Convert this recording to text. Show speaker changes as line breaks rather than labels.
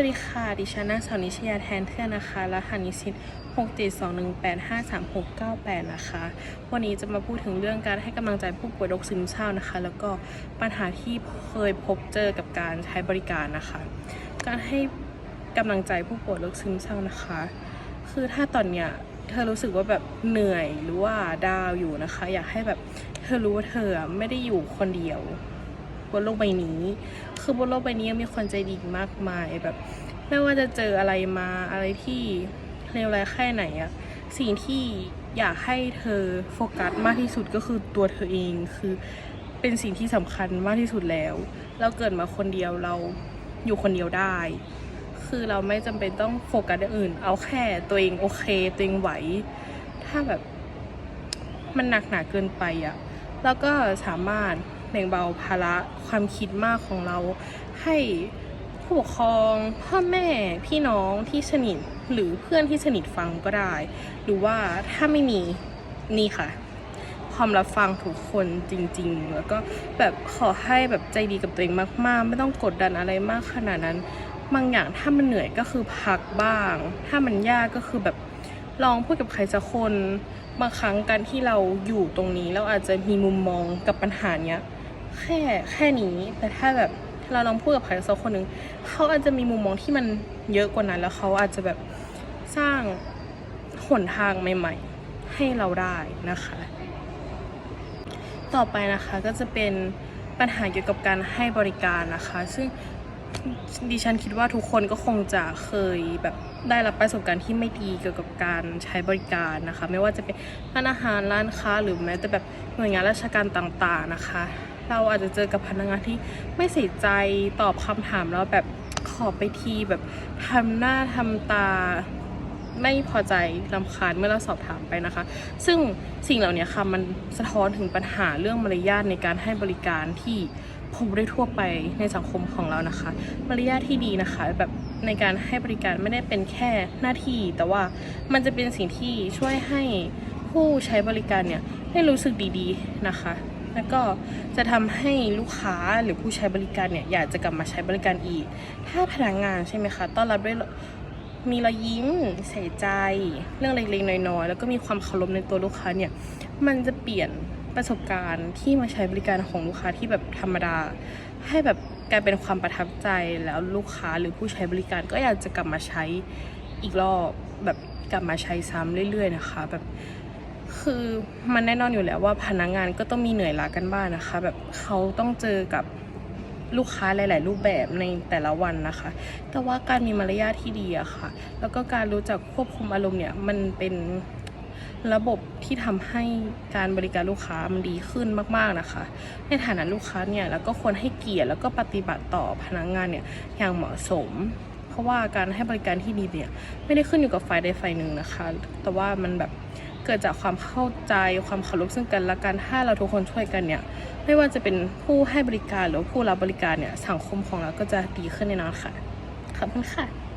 วัสดีค่ะ ดิฉันนางสาวนิชยาแทนเทื่อนนะคะรหัสนิสิต672185368 นะคะ วันนี้จะมาพูดถึงเรื่องการให้กำลังใจผู้ป่วยโรคซึมเศร้านะคะ แล้วก็ปัญหาที่เคยพบเจอกับการใช้บริการนะคะ การให้กำลังใจผู้ป่วยโรคซึมเศร้านะคะ คือถ้าตอนเนี้ยเธอรู้สึกว่าแบบเหนื่อยหรือว่าดาวอยู่นะคะ อยากให้แบบเธอรู้ว่าเธอไม่ได้อยู่คนเดียว บนโลกใบนี้ คือบนโลกใบนี้ยังมีคนใจดีมากมายแบบ ไม่ว่าจะเจออะไรมาอะไรที่เลวร้ายแค่ไหนอะสิ่งที่อยากให้เธอโฟกัสมากที่สุดก็คือตัวเธอเองคือเป็นสิ่งที่สำคัญมากที่สุดแล้ว เราเกิดมาคนเดียวเราอยู่คนเดียวได้ คือเราไม่จำเป็นต้องโฟกัสอย่างอื่น เอาแค่ตัวเองโอเค ตัวเองไหว ถ้าแบบมันหนักหนาเกินไปอะแล้วก็สามารถ แบ่งเบาภาระความคิดมากของเรา ให้ผู้ปกครอง พ่อแม่พี่น้องที่สนิทหรือเพื่อนที่สนิทฟังก็ได้ หรือว่าถ้าไม่มีนี่ค่ะ ความรับฟังทุกคนจริง ๆ แล้วก็แบบขอให้แบบใจดีกับตัวเองมากๆ ไม่ต้องกดดันอะไรมากขนาดนั้น บางอย่างถ้ามันเหนื่อยก็คือพักบ้าง ถ้ามันยากก็คือแบบลองพูดกับใครสักคนบางครั้งการที่เราอยู่ตรงนี้เราอาจจะมีมุมมองกับปัญหาเนี้ย แค่แค่นี้ แต่ถ้าแบบเราลองพูดกับใครสักคนหนึ่งเขาอาจจะมีมุมมองที่มันเยอะกว่านั้นแล้วเขาอาจจะแบบสร้างหนทางใหม่ ๆ ให้เราได้นะคะ ต่อไปนะคะก็จะเป็นปัญหาเกี่ยวกับการให้บริการนะคะ ซึ่งดิฉันคิดว่าทุกคนก็คงจะเคยแบบได้รับประสบการณ์ที่ไม่ดีเกี่ยวกับการใช้บริการนะคะ ไม่ว่าจะเป็นร้านอาหารร้านค้าหรือแม้แต่แบบหน่วยงานราชการต่างๆนะคะ เราอาจจะเจอกับพนักงานที่ไม่ใส่ใจตอบคำถามแล้วแบบขอไปทีแบบทำหน้าทำตาไม่พอใจลำคาญเมื่อเราสอบถามไปนะคะ ซึ่งสิ่งเหล่านี้ค่ะมันสะท้อนถึงปัญหาเรื่องมารยาทในการให้บริการที่พบได้ทั่วไปในสังคมของเรานะคะ มารยาทที่ดีนะคะแบบในการให้บริการไม่ได้เป็นแค่หน้าที่ แต่ว่ามันจะเป็นสิ่งที่ช่วยให้ผู้ใช้บริการเนี่ยได้รู้สึกดีๆนะคะ แล้วก็จะทำให้ลูกค้าหรือผู้ใช้บริการเนี่ยอยากจะกลับมาใช้บริการอีก ถ้าพนักงานใช่ไหมคะต้อนรับด้วยมีรอยยิ้มใส่ใจ เรื่องเล็กๆน้อยๆแล้วก็มีความเคารพในตัวลูกค้าเนี่ยมันจะเปลี่ยนประสบการณ์ที่มาใช้บริการของลูกค้าที่แบบธรรมดา ให้แบบกลายเป็นความประทับใจแล้วลูกค้าหรือผู้ใช้บริการก็อยากจะกลับมาใช้อีกรอบแบบกลับมาใช้ซ้ำเรื่อย ๆ นะคะ แบบ คือมันแน่นอนอยู่แล้วว่าพนักงานก็ต้องมีเหนื่อยล้ากันบ้างนะคะ แบบเขาต้องเจอกับลูกค้าหลาย ๆ รูปแบบในแต่ละวันนะคะ แต่ว่าการมีมารยาทที่ดีอะค่ะ แล้วก็การรู้จักควบคุมอารมณ์เนี่ย มันเป็นระบบที่ทำให้การบริการลูกค้ามันดีขึ้นมาก ๆ นะคะ ในฐานะลูกค้าเนี่ยแล้วก็ควรให้เกียรติแล้วก็ปฏิบัติต่อพนักงานเนี่ยอย่างเหมาะสม เพราะว่าการให้บริการที่ดีเนี่ยไม่ได้ขึ้นอยู่กับฝ่ายใดฝ่ายหนึ่งนะคะ แต่ว่ามันแบบ เกิดจากความเข้าใจความเคารพซึ่งกันและกันถ้าเราทุกคนช่วยกันเนี่ยไม่ว่าจะเป็นผู้ให้บริการหรือผู้รับบริการเนี่ยสังคมของเราก็จะดีขึ้นแน่นอนค่ะขอบคุณค่ะ